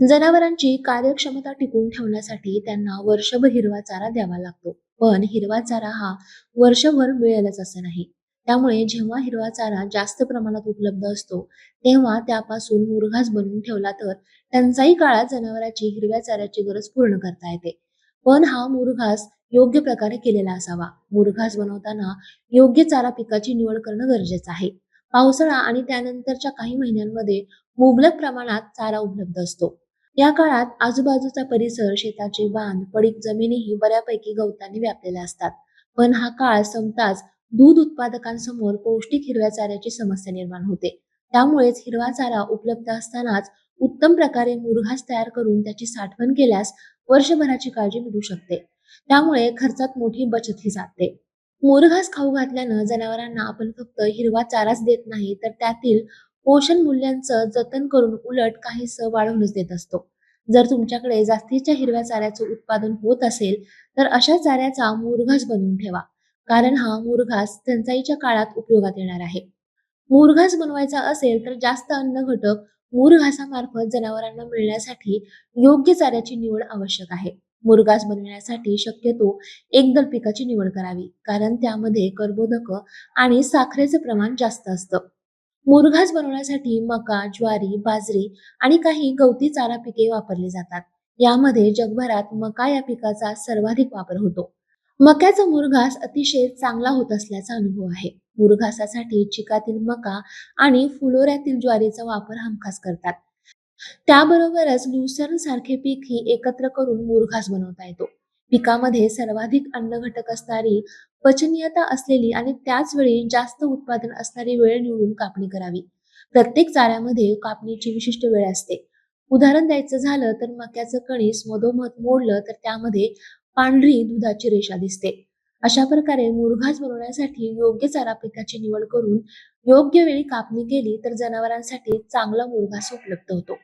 जनावरांची कार्यक्षमता टिकवून ठेवण्यासाठी त्यांना वर्षभर हिरवा चारा द्यावा लागतो. पण हिरवा चारा हा वर्षभर मिळेलच असं नाही. त्यामुळे जेव्हा हिरवा चारा जास्त प्रमाणात उपलब्ध असतो तेव्हा त्यापासून मुरघास बनवून ठेवला तर टंचाई काळात जनावरांची हिरव्या चाऱ्याची गरज पूर्ण करता येते. पण हा मुरघास योग्य प्रकारे केलेला असावा. मुरघास बनवताना योग्य चारा पिकाची निवड करणं गरजेचं आहे. पावसाळा आणि त्यानंतरच्या काही महिन्यांमध्ये मुबलक प्रमाणात चारा उपलब्ध असतो. या काळात आजूबाजूचा परिसर शेताचे बांध पडीक जमिनीही बऱ्यापैकी गवताने व्यापलेल्या असतात. पण हा काळ संपताच दूध उत्पादकांसमोर पौष्टिक हिरव्या चाऱ्याची समस्या निर्माण होते. त्यामुळेच हिरवा चारा उपलब्ध असतानाच उत्तम प्रकारे मुरघास तयार करून त्याची साठवण केल्यास वर्षभराची काळजी मिळू शकते. त्यामुळे खर्चात मोठी बचतही जाते. मुरघास खाऊ घातल्यानं जनावरांना आपण फक्त हिरवा चाराच देत नाही तर त्यातील पोषण मूल्यांचं जतन करून उलट काहीसं वाढवूनच देत असतो. जर तुमच्याकडे जास्तीच्या हिरव्या चाऱ्याचं उत्पादन होत असेल तर अशा चाऱ्याचा मुरघास बनवून ठेवा. कारण हा मुरघास टंचाईच्या काळात उपयोगात येणार आहे. मुरघास बनवायचा असेल तर जास्त अन्न घटक मुरघासामार्फत जनावरांना मिळण्यासाठी योग्य चाऱ्याची निवड आवश्यक आहे. मुरघास बनवण्यासाठी शक्यतो एकदल पिकाची निवड करावी कारण त्यामध्ये कर्बोदक आणि साखरेचे प्रमाण जास्त असतं. मुरघास बनवण्यासाठी मका ज्वारी बाजरी आणि काही गवती चारा पिके वापरली जातात. यामध्ये जगभरात मका या पिकाचा सर्वाधिक वापर होतो. मक्याचा मुरघास अतिशय चांगला होत असल्याचा अनुभव आहे. मुरघासासाठी चिकातील मका आणि फुलोऱ्यातील ज्वारीचा वापर हमखास करतात. त्याबरोबरच लुसर्न सारखे पीकही एकत्र करून मुरघास बनवता येतो. पिकामध्ये सर्वाधिक अन्न घटक असणारी पचनीयता असलेली आणि त्याच वेळी जास्त उत्पादन असणारी वेळ निवडून कापणी करावी. प्रत्येक चाऱ्यामध्ये कापणीची विशिष्ट वेळ असते. उदाहरण द्यायचं झालं तर मक्याचं कणीस मधोमध मोडलं तर त्यामध्ये पांढरी दुधाची रेषा दिसते. अशा प्रकारे मुरघास बनवण्यासाठी योग्य चारा पिकाची निवड करून योग्य वेळी कापणी केली तर जनावरांसाठी चांगला मुरघास उपलब्ध होतो.